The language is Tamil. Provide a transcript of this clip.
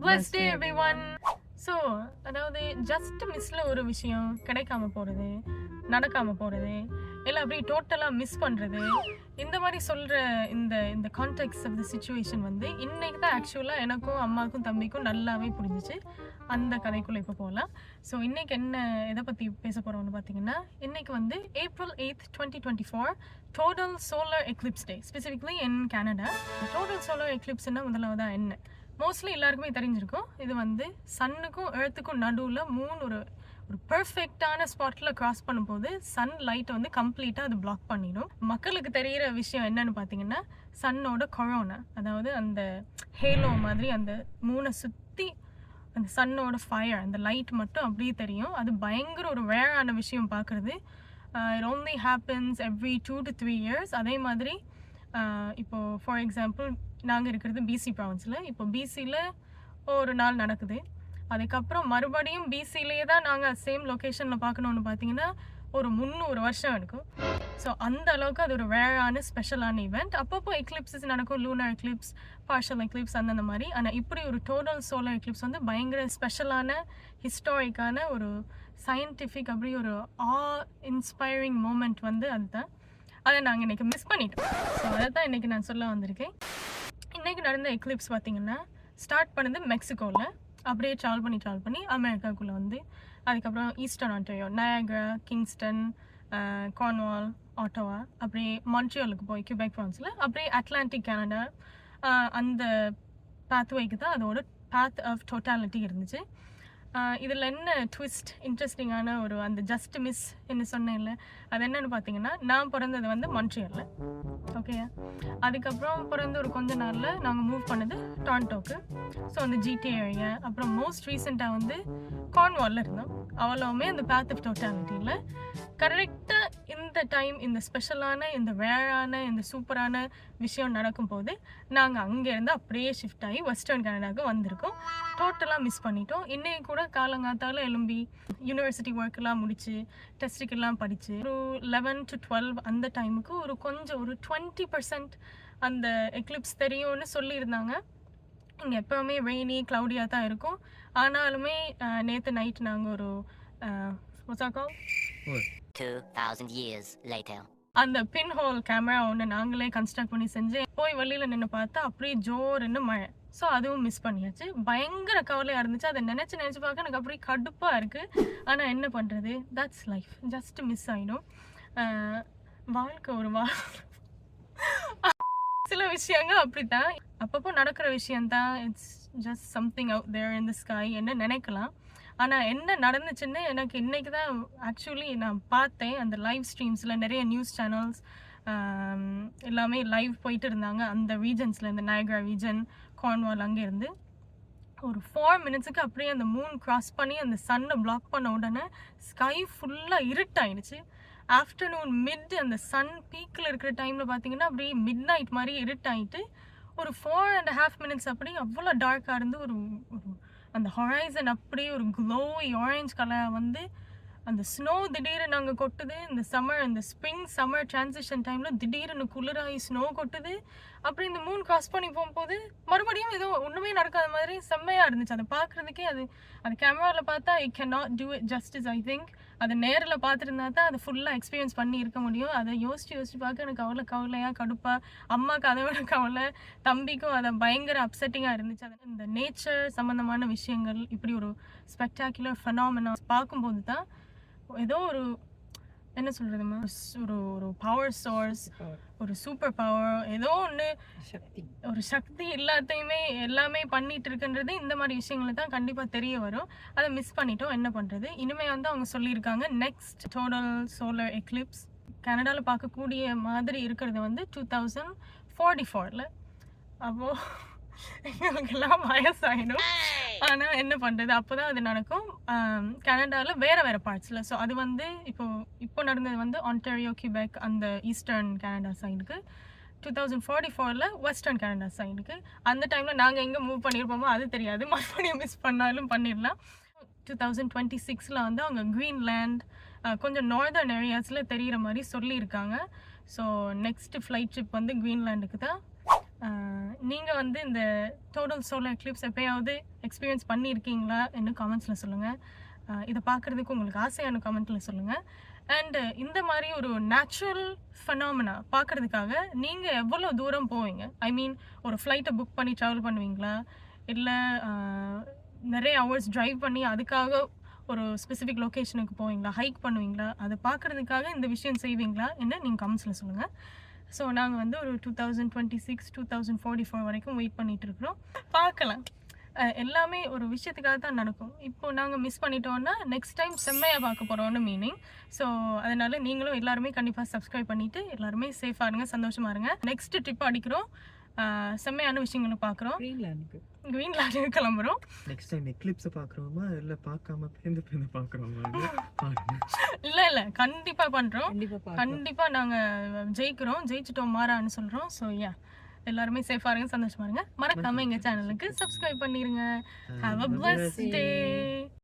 blessed day everyone. ஸோ அதாவது ஜஸ்ட் மிஸ்ல ஒரு விஷயம் கிடைக்காம போகிறது நடக்காம போகிறது இல்லை அப்படியே டோட்டலாக மிஸ் பண்ணுறது இந்த மாதிரி சொல்கிற இந்த இந்த கான்டெக்ட் ஆஃப் த சுச்சுவேஷன் வந்து இன்னைக்கு தான் ஆக்சுவலாக எனக்கும் அம்மாவுக்கும் தம்பிக்கும் நல்லாவே புரிஞ்சிச்சு. அந்த கதைக்குள்ளே இப்போ போகலாம் ஸோ இன்னைக்கு என்ன எதை பற்றி பேச போகிறோம்னு பார்த்தீங்கன்னா இன்னைக்கு வந்து April eighth twenty twenty four total solar eclipse day specifically in Canada total solar எக்லிப்ஸ்னா முதலாவதாக என்ன? மோஸ்ட்லி எல்லாருக்குமே தெரிஞ்சிருக்கும். இது வந்து சன்னுக்கும் எழுத்துக்கும் நடுவில் மூணு ஒரு ஒரு பெர்ஃபெக்டான ஸ்பாட்டில் கிராஸ் பண்ணும்போது சன் லைட்டை வந்து கம்ப்ளீட்டாக அது பிளாக் பண்ணிடும். மக்களுக்கு தெரிகிற விஷயம் என்னன்னு பார்த்தீங்கன்னா சன்னோட கொரோனா அதாவது அந்த ஹேலோ மாதிரி அந்த மூணை சுற்றி அந்த சன்னோட ஃபயர் அந்த லைட் மட்டும் அப்படியே தெரியும். அது பயங்கர ஒரு வேறான விஷயம் பார்க்குறது it only every two to three years அதே மாதிரி இப்போது ஃபார் எக்ஸாம்பிள் நாங்கள் இருக்கிறது பிசி ப்ராவின்ஸில் இப்போ பிசியில் ஒரு நாள் நடக்குது. அதுக்கப்புறம் மறுபடியும் பிசிலேயே தான் நாங்கள் சேம் லொக்கேஷனில் பார்க்கணுன்னு பார்த்தீங்கன்னா ஒரு முந்நூறு வருஷம் இருக்கும் ஸோ அந்த அளவுக்கு அது ஒரு வேறான ஸ்பெஷலான ஈவெண்ட் அப்பப்போ எக்லிப்ஸஸ் நடக்கும். லூனார் எக்லிப்ஸ் பார்ஷல் எக்லிப்ஸ் அந்தந்த மாதிரி. ஆனால் இப்படி ஒரு டோட்டல் சோலார் எக்லிப்ஸ் வந்து பயங்கர ஸ்பெஷலான ஹிஸ்டாரிக்கான ஒரு சயின்டிஃபிக் அப்படி ஒரு ஆ இன்ஸ்பைரிங் மூமெண்ட் வந்து அதுதான். அதை நாங்கள் இன்றைக்கி மிஸ் பண்ணிட்டோம். ஸோ அதை தான் இன்றைக்கி நான் சொல்ல வந்திருக்கேன். இன்றைக்கு நடந்த எக்லிப்ஸ் பார்த்தீங்கன்னா ஸ்டார்ட் பண்ணது மெக்சிகோவில் அப்படியே ட்ராவல் பண்ணி ட்ராவல் பண்ணி அமெரிக்காக்குள்ளே வந்து அதுக்கப்புறம் eastern Ontario Niagara Kingston Cornwall Ottawa அப்படியே மான்ட்ரியாலுக்கு போய் கியூபேக் ஃப்ரான்ஸில் அப்படியே அட்லாண்டிக் கனடா அந்த பேத்வேக்கு தான் அதோட பேத் ஆஃப் டோட்டாலிட்டி இருந்துச்சு. இதில் என்ன ட்விஸ்ட் இன்ட்ரெஸ்டிங்கான ஒரு அந்த ஜஸ்ட் மிஸ் என்ன சொன்னேன்ல அது என்னென்னு பார்த்தீங்கன்னா நான் பிறந்தது வந்து மொன்ட்ரியலில் ஓகேயா அதுக்கப்புறம் பிறந்த ஒரு கொஞ்ச நாளில் நாங்கள் மூவ் பண்ணது டான்டோக்கு ஸோ அந்த ஜிடி ஏரியா அப்புறம் மோஸ்ட் ரீசெண்டாக வந்து கார்ன்வாலில் இருந்தோம். அவ்வளோவுமே அந்த பேத் ஆஃப் டோட்டாலிட்டியில் கரெக்டாக இந்த டைம் இந்த ஸ்பெஷலான இந்த வேழான இந்த சூப்பரான விஷயம் நடக்கும்போது நாங்கள் அங்கேருந்து அப்படியே ஷிஃப்ட் ஆகி வெஸ்டர்ன் கனடாவுக்கு வந்திருக்கோம். டோட்டலாக மிஸ் பண்ணிட்டோம். இன்னைக்கு கூட காலங்காத்தால் எலும்பி யூனிவர்சிட்டி ஒர்க்கெல்லாம் முடித்து டெஸ்ட்டுக்கெல்லாம் படித்து ஒரு லெவன் டு டுவெல் அந்த டைமுக்கு ஒரு கொஞ்சம் ஒரு டுவெண்ட்டி பர்சன்ட் அந்த எக்லிப்ஸ் தெரியும்னு சொல்லியிருந்தாங்க. இங்கே எப்போவுமே ரெய்னி க்ளவுடியாக தான் இருக்கும். ஆனாலுமே நேற்று நைட் நாங்கள் ஒரு ஒசாக்கோ 2,000 years later. அந்த பின் ஹோல் கேமரா ஒன்று நாங்களே கன்ஸ்ட்ரக்ட் பண்ணி செஞ்சு போய் வெளியில் நின்று பார்த்தா அப்படியே ஜோருன்னு மழை. ஸோ அதுவும் மிஸ் பண்ணியாச்சு. பயங்கர கவலையாக இருந்துச்சு. அதை நினச்சி நினச்சி பார்க்க எனக்கு அப்படியே கடுப்பாக இருக்குது ஆனால் என்ன பண்ணுறது தட்ஸ் லைஃப் ஜஸ்ட் மிஸ் ஆகிடும் வாழ்க்கை ஒரு வா சில விஷயங்கள் அப்படித்தான். அப்பப்போ நடக்கிற விஷயந்தான் it's just something out there in the sky என்ன நினைக்கலாம்? ஆனால் என்ன நடந்துச்சுன்னு எனக்கு இன்றைக்கி தான் ஆக்சுவலி நான் பார்த்தேன். அந்த லைவ் ஸ்ட்ரீம்ஸில் நிறைய நியூஸ் சேனல்ஸ் எல்லாமே லைவ் போயிட்டு இருந்தாங்க. அந்த ரீஜன்ஸில் இந்த நயக்ரா ரீஜன் கார்ன்வால் அங்கேருந்து ஒரு ஃபோர் மினிட்ஸுக்கு அப்படியே அந்த மூன் க்ராஸ் பண்ணி அந்த சன்னை பிளாக் பண்ண உடனே ஸ்கை ஃபுல்லாக இருட்டாயிடுச்சு. ஆஃப்டர்நூன் மிட் அந்த சன் பீக்கில் இருக்கிற டைமில் பார்த்தீங்கன்னா அப்படியே மிட் நைட் மாதிரி இருட்டாயிட்டு ஒரு ஃபோர் அண்ட் ஹாஃப் மினிட்ஸ் அப்படி அவ்வளோ டார்க்காக இருந்து ஒரு ஒரு அந்த ஹொரைசன் அப்படியே ஒரு க்ளோவி ஆரஞ்ச் கலர் வந்து அந்த ஸ்னோ திடீர்னு நாங்கள் கொட்டுது இந்த சம்மர் இந்த ஸ்ப்ரிங் சம்மர் டிரான்சிஷன் டைமில் திடீர்னு குளிராகி ஸ்னோ கொட்டுது. அப்படி இந்த மூன் கிராஸ் பண்ணி போகும்போது மறுபடியும் ஏதோ ஒன்றுமே நடக்காத மாதிரி செம்மையாக இருந்துச்சு. அதை பார்க்குறதுக்கே அது அது கேமராவில் பார்த்தா I can not do it justice I think அதை நேரில் பார்த்துருந்தா தான் அதை ஃபுல்லாக எக்ஸ்பீரியன்ஸ் பண்ணி இருக்க முடியும். அதை யோசிச்சு யோசிச்சு பார்க்க எனக்கு அவ்வளோ கவலையாக கடுப்பாக அம்மாவுக்கு அதை விட கவலை தம்பிக்கும் அதை பயங்கர அப்செட்டிங்காக இருந்துச்சு. அது இந்த நேச்சர் சம்மந்தமான விஷயங்கள் இப்படி ஒரு ஸ்பெக்டாக்குலர் ஃபெனாமினா பார்க்கும்போது தான் ஏதோ ஒரு என்ன சொல்கிறதுமா ஒரு ஒரு பவர் சோர்ஸ் ஒரு சூப்பர் பவர் ஏதோ ஒன்று சக்தி. ஒரு சக்தி எல்லாத்தையுமே எல்லாமே பண்ணிட்டு இருக்குன்றது இந்த மாதிரி விஷயங்களை தான் கண்டிப்பாக தெரிய வரும். அதை மிஸ் பண்ணிட்டோம். என்ன பண்ணுறது இனிமே வந்து அவங்க சொல்லியிருக்காங்க நெக்ஸ்ட் டோட்டல் சோலார் எக்லிப்ஸ் கனடாவில் பார்க்கக்கூடிய மாதிரி இருக்கிறது வந்து டூ தௌசண்ட் ஃபார்ட்டி ஃபோரில் அப்போது எங்களுக்கெல்லாம் வயசாயிடும். ஆனால் என்ன பண்ணுறது அப்போ தான் அது நடக்கும். கனடாவில் வேறு வேறு பார்ட்ஸில் ஸோ அது வந்து இப்போ இப்போ நடந்தது வந்து ஆன்டாரியோ கியூபேக் அந்த ஈஸ்டர்ன் கனடா சைடுக்கு டூ தௌசண்ட் ஃபார்ட்டி ஃபோரில் வெஸ்டர்ன் கனடா சைடுக்கு அந்த டைமில் நாங்கள் எங்கே மூவ் பண்ணியிருப்போமோ அது தெரியாது. மறுபடியும் மிஸ் பண்ணாலும் பண்ணிடலாம் டூ தௌசண்ட் டுவெண்ட்டி சிக்ஸில் வந்து அவங்க க்ரீன்லேண்ட் கொஞ்சம் நார்தர்ன் ஏரியாஸில் தெரிகிற மாதிரி சொல்லியிருக்காங்க. ஸோ நெக்ஸ்ட் ஃப்ளைட் ட்ரிப் வந்து க்ரீன்லேண்டுக்கு தான். நீங்கள் வந்து இந்த டோட்டல் சோலார் எக்லிப்ஸ் எப்பயாவது எக்ஸ்பீரியன்ஸ் பண்ணியிருக்கீங்களா என்ன காமெண்ட்ஸில் சொல்லுங்கள் இதை பார்க்குறதுக்கு உங்களுக்கு ஆசையான கமெண்ட்டில் சொல்லுங்கள் அண்டு இந்த மாதிரி ஒரு நேச்சுரல் ஃபெனாமினா பார்க்குறதுக்காக நீங்கள் எவ்வளோ தூரம் போவீங்க? ஐ மீன் ஒரு ஃப்ளைட்டை புக் பண்ணி ட்ராவல் பண்ணுவீங்களா? இல்லை நிறைய ஹவர்ஸ் ட்ரைவ் பண்ணி அதுக்காக ஒரு ஸ்பெசிஃபிக் லொக்கேஷனுக்கு போவீங்களா? ஹைக் பண்ணுவீங்களா? அதை பார்க்குறதுக்காக இந்த விஷயம் செய்வீங்களா? என்ன நீங்கள் கமெண்ட்ஸில் சொல்லுங்கள் ஸோ நாங்கள் வந்து ஒரு two thousand twenty six two thousand forty four வரைக்கும் வெயிட் பண்ணிட்டு இருக்கிறோம் பார்க்கலாம் எல்லாமே ஒரு விஷயத்துக்காக தான் நடக்கும். இப்போ நாங்கள் மிஸ் பண்ணிட்டோன்னா நெக்ஸ்ட் டைம் செம்மையாக பார்க்க போகிறோம்னு மீனிங் ஸோ அதனால் நீங்களும் எல்லாருமே கண்டிப்பாக சப்ஸ்கிரைப் பண்ணிவிட்டு எல்லாருமே சேஃபாக இருங்க சந்தோஷமாக இருங்க. நெக்ஸ்ட் ட்ரிப் அடிக்கிறோம். செம்மையான விஷயங்களை பார்க்குறோம். கிரீன்லாண்டுக்கு கிளம்புறோம். நெக்ஸ்ட் டைம் எக்லிப்ஸை பார்க்குறோமா இல்லை பார்க்காம பேருந்து பேருந்து பார்க்குறோமா இல்லை இல்லை கண்டிப்பாக பண்ணுறோம் கண்டிப்பா பார்க்கலாம் கண்டிப்பா நாங்க ஜெயிக்கிறோம். ஜெயிச்சிட்டோம் மாறான்னு சொல்றோம். ஸோ யா எல்லாருமே சேஃபா இருங்க சந்தோஷமா இருங்க. மறக்காம எங்க சேனலுக்கு சப்ஸ்கிரைப் பண்ணிருங்க. Have a plus day